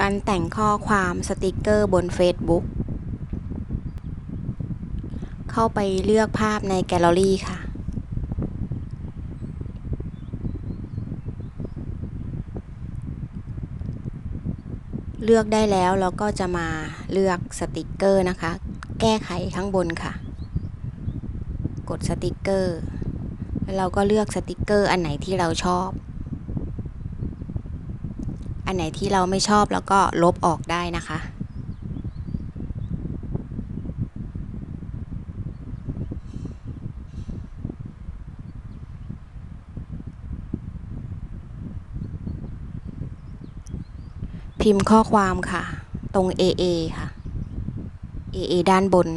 การแต่งข้อความสติกเกอร์บน Facebook เข้าไปเลือกภาพในแกลเลอรี่ค่ะ เลือกได้แล้วเราก็จะมาเลือกสติกเกอร์นะคะ แก้ไขข้างบนค่ะ กดสติกเกอร์ แล้วเราก็เลือกสติกเกอร์อันไหนที่เราชอบ อันไหนที่เราไม่ชอบแล้วก็ลบออกได้นะคะ พิมพ์ข้อความค่ะ ตรง AA ค่ะ AA ด้านบน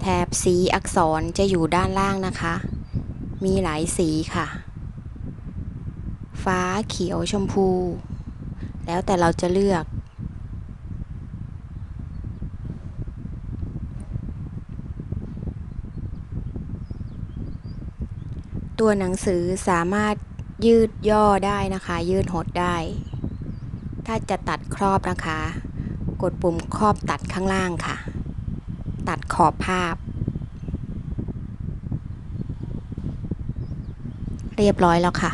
แถบสีอักษรจะอยู่ด้านล่างนะคะ มีหลายสีค่ะ ฟ้าเขียวชมพู แล้วแต่เราจะเลือก ตัวหนังสือสามารถยืดย่อได้นะคะ ยืดหดได้ ถ้าจะตัดครอบนะคะ กดปุ่มครอบตัดข้างล่างค่ะ ตัดขอบภาพ เรียบร้อยแล้วค่ะ